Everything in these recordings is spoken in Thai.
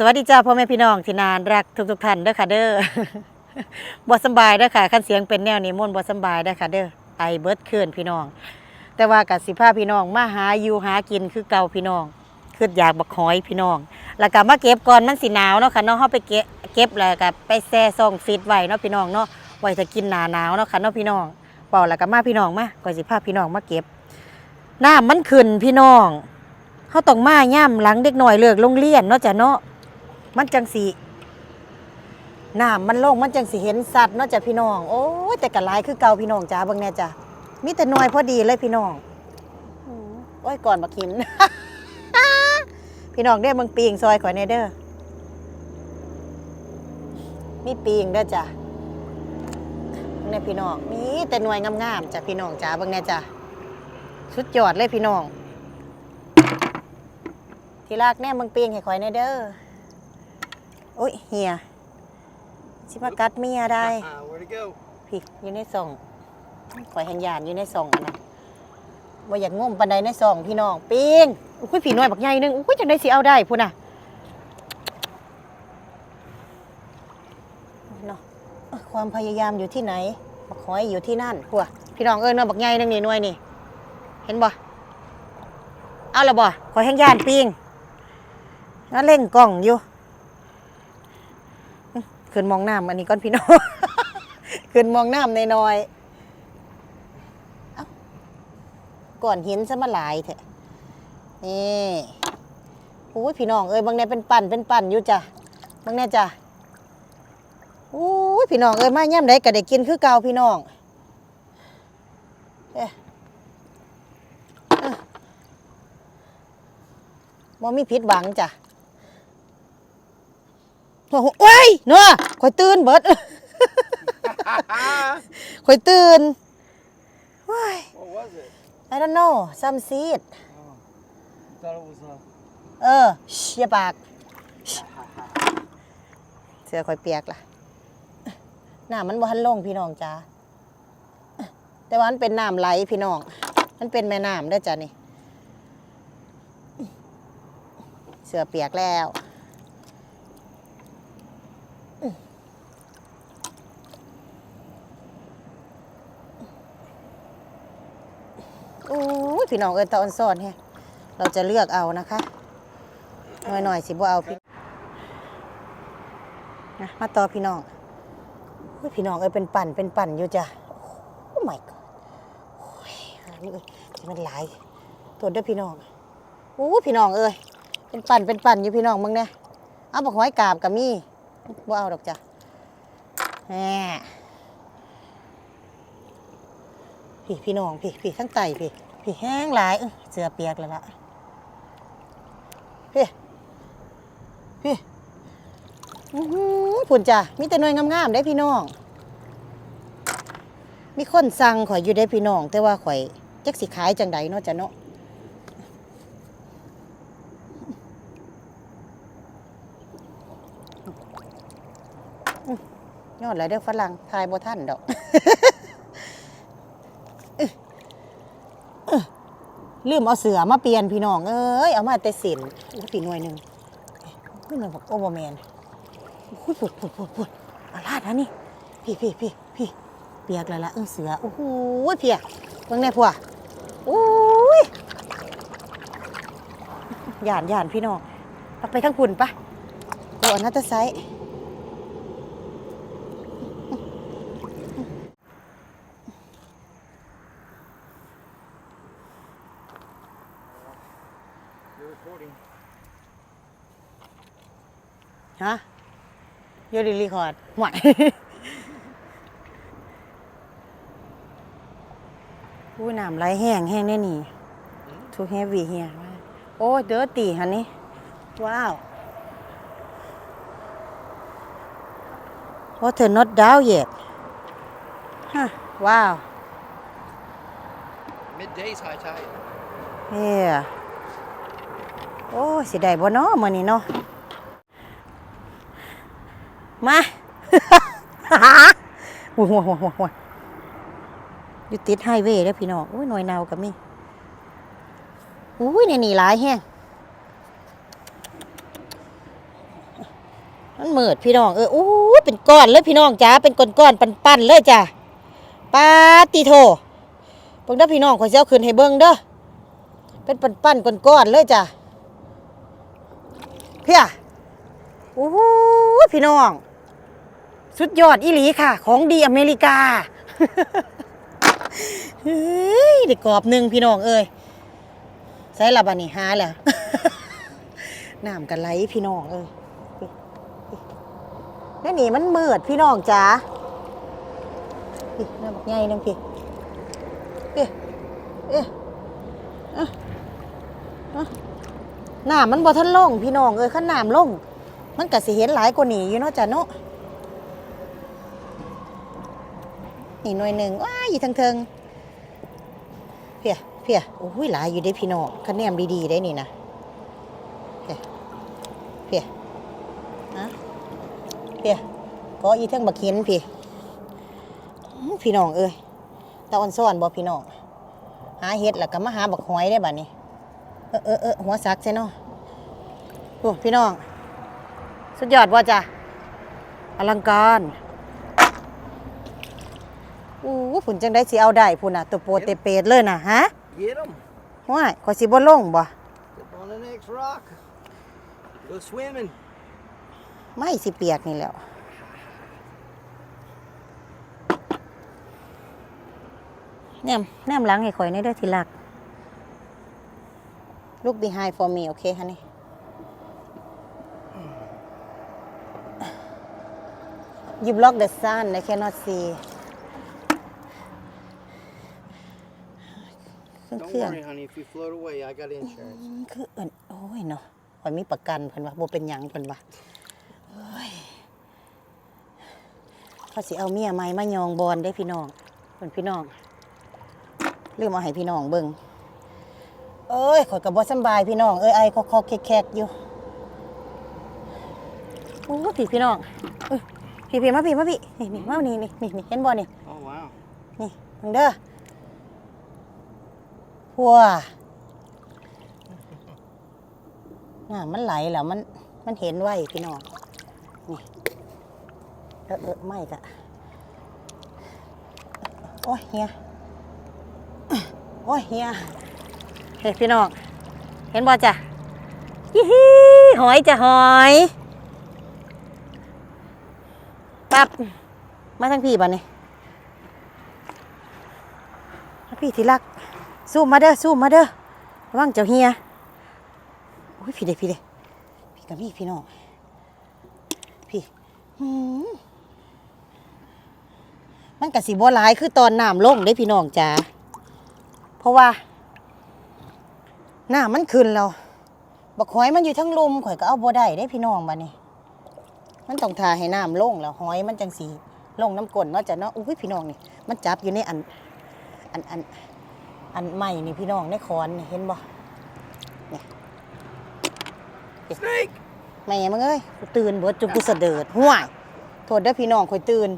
สวัสดีจ้าพ่อแม่พี่น้องที่นานรักทุกทุกท่านเด้อค่ะเด้อบ่สบายเด้อค่ะคันเสียงเป็นแนวนี้ม่วนบ่สบายเด้อค่ะเด้อไอเบิร์ดเขื่อนพี่น้อง แต่ว่ากับสิพาพี่น้องมาหาอยู่หากินคือเก่าพี่น้องคืออยากบักหอยพี่น้อง แล้วก็มาเก็บก่อนมันสิหนาวเนาะค่ะเนาะเฮาไปเก็บเก็บแล้วก็ไปแช่ซองฟิตไว้เนาะพี่น้องเนาะไว้ถ้ากินหนาหนาวเนาะค่ะเนาะพี่น้องเปล่าแล้วก็มาพี่น้องมาก่อนสิพาพี่น้องมาเก็บหน้ำมันขึ้นพี่น้องเฮาต้องมาย่ำหลังเด็กหน่อยเลิกโรงเรียนเนาะจ้ะเนาะ มันจังสีน้ำมันลงมันจังสีเห็นสัตว์เนาะจ้ะพี่น้อง โอ้ยแต่กะลายคือเก่าพี่น้องจ้าเบิ่งแน่จ้ะมีแต่น้อยพอดีเลยพี่น้องโอ้ยก่อนบักหิน พี่น้องเด้อเบิ่งปีงซอยข่อยแน่เด้อมีปีงเด้อจ้ะเบิ่งแน่พี่น้องมีแต่หน่วยงามๆจ้ะพี่น้องจ้าเบิ่งแน่จ้ะสุดยอดเลยพี่น้องที่รากแน่เบิ่งปีงให้ข่อยแน่เด้อ โอ้ยเฮียสิมากัดเมียได้ Uh, where'd it go? พี่อยู่ในซ่องข่อยแห่งยานอยู่ในซ่องอันนะว่าอยากงมปันใดในซ่องพี่น้องปิงอุ้ยผีน้อยบักใหญ่หนึงอุ้ยจังได้สิเอาได้พุ่นน่ะเนาะเอ้อความพยายามอยู่ที่ไหนบักหอยอยู่ที่นั่นพวกพี่น้องเอ้ยน้อยบักใหญ่หนึงนี่หน่วยนี่ เห็นบ่เอาละบ่ข่อยแห่งยานปิงงั้นเล่งกล้องอยู่ ขึ้นมองน้ำอันนี้ก้อนพี่น้องขึ้นมองน้ำในน้อยๆก่อนหินซะมาหลายเถอะนี่โอ้ยพี่น้องเอ้ยบางแน่เป็นปั่นเป็นปั่นอยู่จ้ะบางแน่จ้ะโอ้ยพี่น้องเอ้ยมาย่ำได้ก็ได้กินคือเก่าพี่น้องเอ๊ะเอ้อบ่มีผิดหวังจ้ะ โอ้โหโอ้ยเนาะข่อยตื่นเบิดข่อยตื่นว้าย What was it? I don't know some seed Thought it was uh, เออชิอย่าปากชิเสือข่อยเปียกล่ะน้ำมันบ่ทันลงพี่น้องจ้าแต่ว่ามันเป็นน้ำไหลพี่น้อง มันเป็นแม่น้ำเด้อจ้ะนี่ เสือเปียกแล้ว โอ้ยพี่น้องเอินตออนซ่อนแฮะเราจะเลือกเอานะคะหน่อยหน่อยๆสิบ่เอาพี่นะมาต่อพี่น้องโอ้ยพี่น้องเอ้ยเป็นปั่นเป็นปั่นอยู่จ้ะโอ้ my god โอ้ยนนี้เอ้ยจะมันหลายตัวเด้อพี่น้องโอ้พี่น้องเอ้ยเป็นปั่นเป็นปั่นอยู่พี่น้องมึงเนี่ยเอาบักหอยกาบกับมี่บ่เอาดอกจ้ะแหม พี่พี่น้องพี่พี่ทั้งไตพี่พี่แห้งหลายเสือเปียกแล้วล่ะพี่พี่หุ่นจ้ะมีแต่หน่วยงามๆได้พี่น้อง มีคนสั่งข่อยอยู่ได้พี่น้อง แต่ว่าข่อยจักสิขายจังใดเนาะจ้ะเนาะยอดเลยเด้อฝรั่งทายบ่ท่านดอก ลืมเอาเสือมาเปลี่ยนพี่น้องเอ้ยเอามาแต่สินอู้ตีหน่วยหนึ่งนี่มันบอกโอเวอร์แมนอุ้ยปวดปวดปวดปวดเอาลาดนะนี่พี่พี่พี่พี่เปียกแล้วละเออเสือโอ้โหเพียเบิ่งแน่พัวโอ้ยหยานหยานพี่น้องเอาไปทั้งคุณปะโอ้อันนัตไซส์ ฮะโยดีรีคอร์ดหวยอู้น้ำไหลแห้งแห้งแน่นี่ทูเฮวีเฮียโอ้เดอตีฮันนี่ว้าว Water not down yet ฮะว้าว Midday's high tide. เฮ้ย โอ้สิได้บ่เนาะมื้อนี้เนาะมาหัวหัวหัวหัวหัวอยู่ติดไฮเวย์เด้อพี่น้องอุ้ยหน่วยนาวกับมี่อุ้ยในนี่หลายแฮงมันเมืดพี่น้องเอออู้เป็นก้อนเลยพี่น้องจ้าเป็นก้อนก้อนๆปั้นเลยจ้ะปาติโทเบิ่งเด้อพี่น้องขอเจ้าขึ้นให้เบิ่งเด้อเป็นปันปันก้อนก้อนเลยจ้ะ เพียอู้หูพี่น้อง สุดยอดอีหลีค่ะ ของดีอเมริกา เฮ้ยได้กรอบหนึ่งพี่น้องเอ้ยใส่ละบันนี่หาแล้วน้ำกันไหลพี่น้องเอ้ยนี่นี่มันเมือดพี่น้องจ๋าพี่น้ำบักใหญ่นึงพี่เอ๊ะเอ๊ะอะอะ น้ำมันบ่ทันลงพี่น้องเอ้ยขั้นน้ำลง มันก็สิเห็นหลายกว่านี้อยู่เนาะจ้ะเนาะนี่หน่วยหนึ่งว้ายอยู่ทางเทิงเพียเพียโอ้ยหลายอยู่ได้พี่น้องคะแนนดีๆได้นี่นะเพียเพียฮะเพียก็อีเทิงบักเห็นพี่พี่น้องเอ้ยตาอ่อนซ้อนบ่พี่น้องหาเห็ดแล้วก็มาหาบักหอยได้บัดนี้ เออเออเออหัวซักใช่เนาะโอ้พี่น้อง สุดยอดว่าจ้ะอลังการอู้ผุนจังได้สิเอาได้พุ่นน่ะตัวโปเตเปดเลยน่ะฮะ Get them. ว้ายขอยสิบ่ลงบ่ Step on the next rock. Go swimming. ไม่สิเปียกนี่แหล้ว แนมแนมหลังให้ข่อยในอยเด้อทีรัก Look behind for me okay honey You block the sun I cannot see เครื่อง Don't เครื่อง worry, honey. If you float away, I got insurance. อืมคือเอิ้นโอ้ยเนาะข่อยมีประกันเพิ่นว่าบ่เป็นหยังเพิ่นว่าเอ้ยเขาสิเอาเมียใหม่มายองบอลได้พี่น้องเพิ่นพี่น้องลืมเอาให้พี่น้องเบิ่ง เอ้ยข่อยก็บ่สำบายพี่น้อง เอ้ยไอคอกๆแคกๆอยู่โอ้พี่พี่น้องเอ้ยพี่พี่มาพี่มาพี่นี่นี่มานี่นี่นี่นี่เห็นบ่นี่ Oh, wow. นี่มึงเด้อพัวน่ะมันไหลแล้วมันมันเห็นไว้พี่น้องนี่เออเออไม่กะโอ้ยเฮียโอ้ยเฮีย เฮ้ยพี่น้อง เห็นบ่จ้ะยี่ฮีหอยจ้ะหอยปั๊บมาทั้งพี่บ่เนี่ยพี่ที่รักสู้มาเด้อสู้มาเด้อระวังเจ้าเฮียโอ้ยพี่เด้พี่เด้พี่กับพี่พี่น้องพี่มันกะสิบ่หลายคือตอนน้ำลงได้พี่น้องจ้าเพราะว่า น้ำมันขึ้นแล้วบักหอยมันอยู่ทั้งลุมข่อยก็เอาบ่ได้ได้พี่น้องบัดนี้มันต้องทาให้น้ำลงแล้วหอยมันจังสีลงน้ำกลนเนาะจ้ะเนาะอุ้ยพี่น้องนี่ มันจับอยู่ในอันอันอันอันใหม่นี่พี่น้องในคอนนี่เห็นบ่ Snake! แม่มึงเอ้ยกูตื่นเบิดจนกูสะเดิดห่วยโทษเด้อพี่น้องข่อยตื่น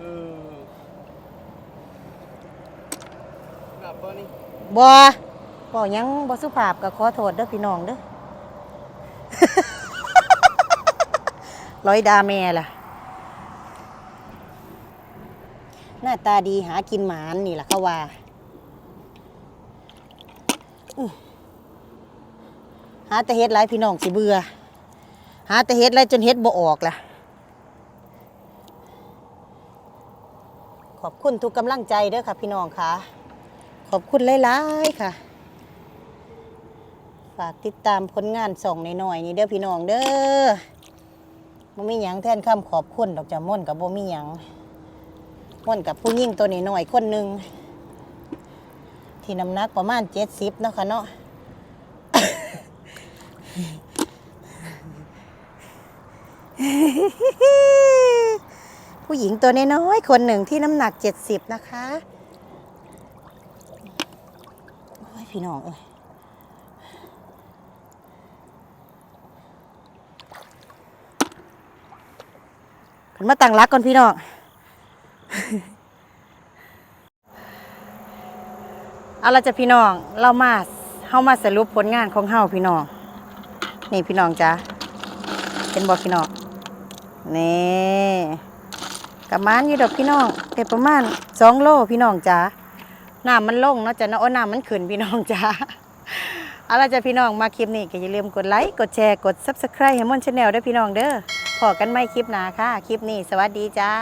Mm. Not funny. บ่ บ่ยังบ่สุภาพก็ขอโทษเด้อพี่น้องเด้อร้อยดาแม่ล่ะ หน้าตาดีหากินหมานนี่ล่ะเขาว่าหาแต่เฮ็ดหลายพี่น้องสิเบื่อ หาแต่เฮ็ดหลายจนเฮ็ดบ่ออกล่ะ ขอบคุณทุกกำลังใจเด้อค่ะพี่น้องค่ะ ขอบคุณหลายๆค่ะ ฝากติดตามผลงานส่องในหน่อยๆนี่เด้อพี่น้องเด้อบ่มีหยังแทนคำขอบคุณดอกจ้ะม่นกับบ่มีหยังม่นกับผู้หญิงตัวน้อยๆคนหนึ่งที่น้ำหนักประมาณเจ็ดสิบเนาะค่ะเนาะผู้หญิงตัวน้อยๆคนหนึ่งที่น้ำหนักเจ็ดสิบนะคะ โอ้ยพี่น้องเอ้ย มาตั้งรักก่อนพี่น้องเอาละจ้ะพี่น้อง เรามาเฮามาสรุปผลงานของเฮาพี่น้อง นี่พี่น้องจ้ะเป็นบอกพี่น้องนี่กับมานอยู่ดอกพี่น้องเก็บประมาณสองโลพี่น้องจ้าน้ำมันลงเนาะจ้ะเนาะโอ้น้ำมันขึ้นพี่น้องจ้าเอาละจ้ะพี่น้องมาคลิปนี้ก็อย่าลืมกดไลค์กดแชร์กด Subscribe ให้มอนชาแนลด้วยพี่น้องเด้อ อกันไม่คลิปหนาค่ะ คลิปนี้ สวัสดีจ้า